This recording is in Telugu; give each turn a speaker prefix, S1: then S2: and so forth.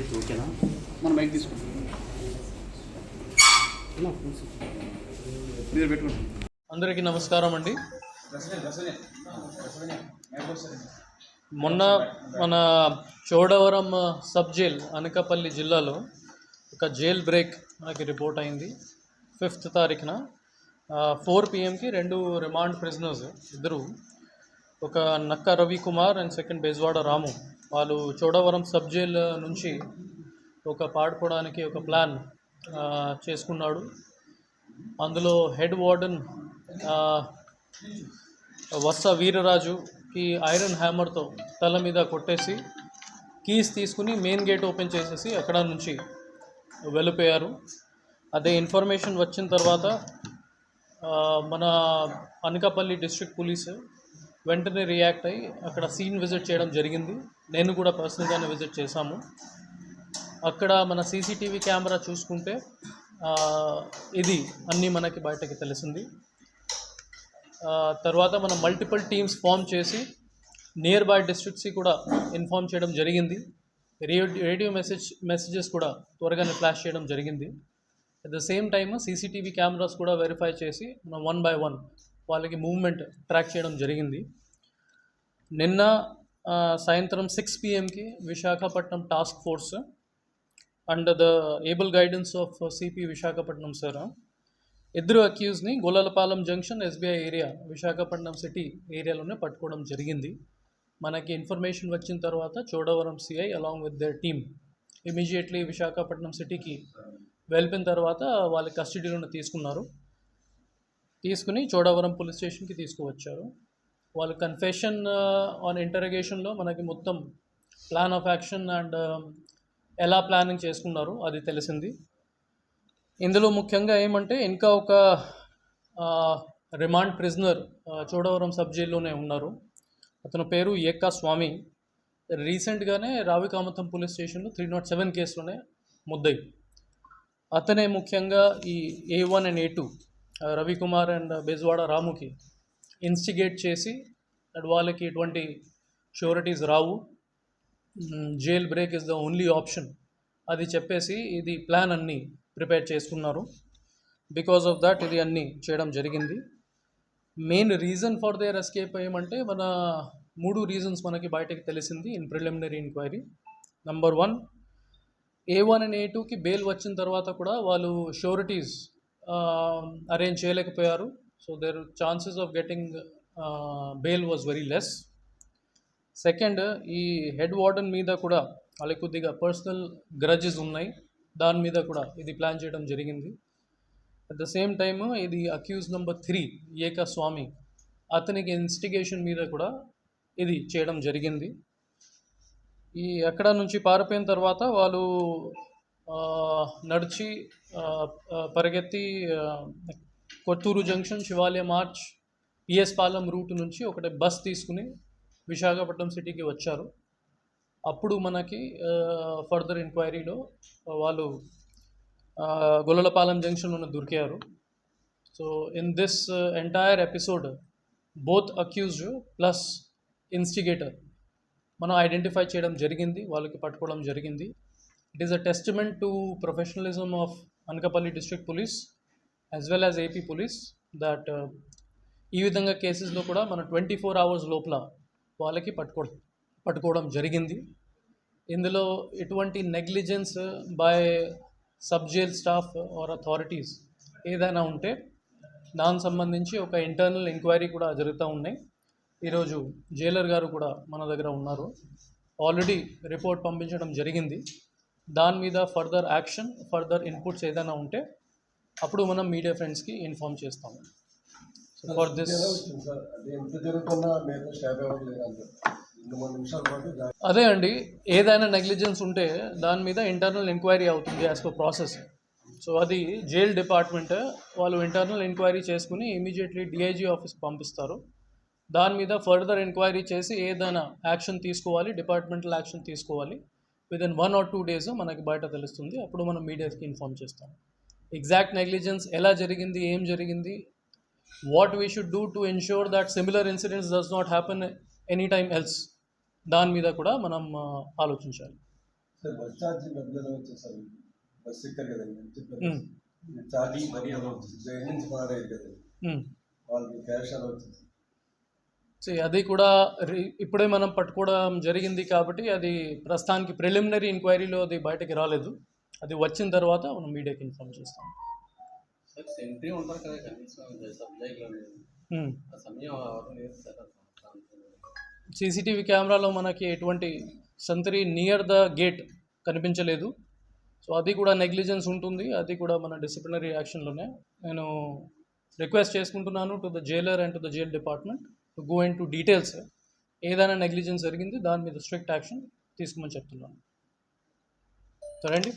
S1: ఇది ఓకేనా మనం మైక్ తీసుకుంటాం మీరు పెట్టుకుంటాం
S2: అందరికీ నమస్కారం అండి. మొన్న మన చోడవరం సబ్ జైల్ అనకాపల్లి జిల్లాలో ఒక జైల్ బ్రేక్ మనకి రిపోర్ట్ అయింది. ఫిఫ్త్ తారీఖున ఫోర్ పిఎంకి రెండు రిమాండ్ ప్రిజనర్స్ ఇద్దరు ఒక నక్క రవి కుమార్ అండ్ సెకండ్ బెజ్వాడ రాము వాళ్ళు చోడవరం సబ్ జైల్ నుంచి ఒక పాడుకోవడానికి ఒక ప్లాన్ చేసుకున్నాడు. అందులో హెడ్ వార్డెన్ ఆ, వత్స వీరరాజుకి ఐరన్ హ్యామర్తో తల మీద కొట్టేసి కీస్ తీసుకుని మెయిన్ గేట్ ఓపెన్ చేసేసి అక్కడ నుంచి వెళ్ళిపోయారు. అదే ఇన్ఫర్మేషన్ వచ్చిన తర్వాత మన అనకాపల్లి డిస్ట్రిక్ట్ పోలీసు వెంటనే రియాక్ట్ అయ్యి అక్కడ సీన్ విజిట్ చేయడం జరిగింది. నేను కూడా పర్సనల్గానే విజిట్ చేశాము. అక్కడ మన సీసీటీవీ కెమెరా చూసుకుంటే ఇది అన్నీ మనకి బయటకి తెలిసింది. తర్వాత మనం మల్టిపుల్ టీమ్స్ ఫామ్ చేసి నియర్ బై డిస్ట్రిక్ట్స్కి కూడా ఇన్ఫామ్ చేయడం జరిగింది. రేడియో రేడియో మెసేజ్ మెసేజెస్ కూడా త్వరగానే ఫ్లాష్ చేయడం జరిగింది. At the same time CCTV cameras కూడా వెరిఫై చేసి మనం వన్ బై వన్ వాళ్ళకి మూవ్మెంట్ ట్రాక్ చేయడం జరిగింది. నిన్న సాయంత్రం six పిఎంకి Visakhapatnam task force and the able guidance of CP Visakhapatnam sir ఇద్దరు అక్యూజ్ని Gollalapalem junction SBI area Visakhapatnam city ఏరియాలోనే పట్టుకోవడం జరిగింది. మనకి ఇన్ఫర్మేషన్ వచ్చిన తర్వాత Chodavaram CI along with their team immediately Visakhapatnam సిటీకి వెళ్ళిన తర్వాత వాళ్ళ కస్టడీలోనే తీసుకున్నారు. తీసుకుని చోడవరం పోలీస్ స్టేషన్కి తీసుకువచ్చారు. వాళ్ళు కన్ఫెషన్ ఆన్ ఇంటరగేషన్లో మనకి మొత్తం ప్లాన్ ఆఫ్ యాక్షన్ అండ్ ఎలా ప్లానింగ్ చేసుకున్నారు అది తెలిసింది. ఇందులో ముఖ్యంగా ఏమంటే ఇంకా ఒక రిమాండ్ ప్రిజనర్ చోడవరం సబ్ జైల్లోనే ఉన్నారు. అతని పేరు ఏకా స్వామి. రీసెంట్గానే రావికామతం పోలీస్ స్టేషన్లో త్రీ నాట్ సెవెన్ కేసులోనే ముద్దయి. అతనే ముఖ్యంగా ఈ A one and A two Ravikumar and Bejawada రాముకి instigate చేసి అండ్ వాళ్ళకి ఎటువంటి sureties Rao. Jail break is the only option అది చెప్పేసి ఇది ప్లాన్ అన్నీ ప్రిపేర్ చేసుకున్నారు. బికాస్ ఆఫ్ దట్ ఇది అన్నీ చేయడం జరిగింది. Main reason for their escape ఏమంటే మన మూడు రీజన్స్ మనకి బయటకి తెలిసింది in preliminary enquiry number one A one and A టూకి బెయిల్ వచ్చిన తర్వాత కూడా వాళ్ళు షూరిటీస్ అరేంజ్ చేయలేకపోయారు. So their chances of getting bail was very less second ఈ హెడ్ వార్డెన్ మీద కూడా వాళ్ళకి కొద్దిగా పర్సనల్ గ్రజెస్ ఉన్నాయి. దాని మీద కూడా ఇది ప్లాన్ చేయడం జరిగింది. అట్ ద సేమ్ టైమ్ ఇది accused number three Eka Swamy అతనికి ఇన్స్టిగేషన్ మీద కూడా ఇది చేయడం జరిగింది. ఈ అక్కడ నుంచి పారిపోయిన తర్వాత వాళ్ళు నడిచి పరిగెత్తి కొత్తూరు జంక్షన్ శివాలయం మార్చ్ పిఎస్ పాలెం రూట్ నుంచి ఒకటి బస్ తీసుకుని విశాఖపట్నం సిటీకి వచ్చారు. అప్పుడు మనకి ఫర్దర్ ఎంక్వైరీలో వాళ్ళు ఆ, గొల్లలపాలెం జంక్షన్లో దొరికారు. So in this entire episode both accused plus instigator. మనం ఐడెంటిఫై చేయడం జరిగింది వాళ్ళకి పట్టుకోవడం జరిగింది. It is a testament to professionalism of Anakapalli district police as well as AP police that ఈ విధంగా కేసెస్లో కూడా మన ట్వంటీ ఫోర్ అవర్స్ లోపల వాళ్ళకి పట్టుకో పట్టుకోవడం జరిగింది. ఇందులో ఎటువంటి negligence by sub jail staff or authorities ఏదైనా ఉంటే దానికి సంబంధించి ఒక ఇంటర్నల్ ఎంక్వైరీ కూడా జరుగుతూ ఉన్నాయి. ఈరోజు జైలర్ గారు కూడా మన దగ్గర ఉన్నారు. ఆల్రెడీ రిపోర్ట్ పంపించడం జరిగింది. దాని మీద ఫర్దర్ యాక్షన్ ఫర్దర్ ఇన్పుట్స్ ఏదైనా ఉంటే అప్పుడు మనం మీడియా ఫ్రెండ్స్కి ఇన్ఫామ్ చేస్తాము. ఫర్ దిస్
S3: అది
S2: అండి ఏదైనా నెగ్లిజెన్స్ ఉంటే దాని మీద ఇంటర్నల్ ఎంక్వైరీ అవుతుంది యాజ్ పర్ ప్రాసెస్ సో అది జైల్ డిపార్ట్మెంట్ వాళ్ళు ఇంటర్నల్ ఎంక్వైరీ చేసుకుని ఇమీడియట్లీ డిఐజీ ఆఫీస్కి పంపిస్తారు. దాని మీద ఫర్దర్ ఎంక్వైరీ చేసి ఏదైనా యాక్షన్ తీసుకోవాలి డిపార్ట్మెంటల్ యాక్షన్ తీసుకోవాలి. Within one or two days మనకి బయట తెలుస్తుంది. అప్పుడు మనం మీడియాకి ఇన్ఫామ్ చేస్తాం ఎగ్జాక్ట్ నెగ్లిజెన్స్ ఎలా జరిగింది ఏం జరిగింది what we should do to ensure that similar incidents does not happen any time else దాని మీద కూడా మనం ఆలోచించాలి.
S3: వాళ్ళకి క్యాష్ ఎలా వచ్చింది
S2: సో అది కూడా ఇప్పుడే మనం పట్టుకోవడం జరిగింది కాబట్టి అది ప్రస్తుతానికి ప్రిలిమినరీ ఎంక్వైరీలో అది బయటకి రాలేదు. అది వచ్చిన తర్వాత మనం మీడియాకి ఇన్ఫార్మ్ చేస్తాం. సీసీటీవీ కెమెరాలో మనకి ఎటువంటి సంతరి నియర్ ద గేట్ కనిపించలేదు. సో అది కూడా నెగ్లిజెన్స్ ఉంటుంది. అది కూడా మన డిసిప్లినరీ యాక్షన్లోనే. నేను రిక్వెస్ట్ చేసుకుంటున్నాను to the jailer and to the jail department. To go into details ఏదైనా నెగ్లిజెన్స్ జరిగింది దాని మీద స్ట్రిక్ట్ యాక్షన్ తీసుకోమని చెప్తున్నాను. సరే అండి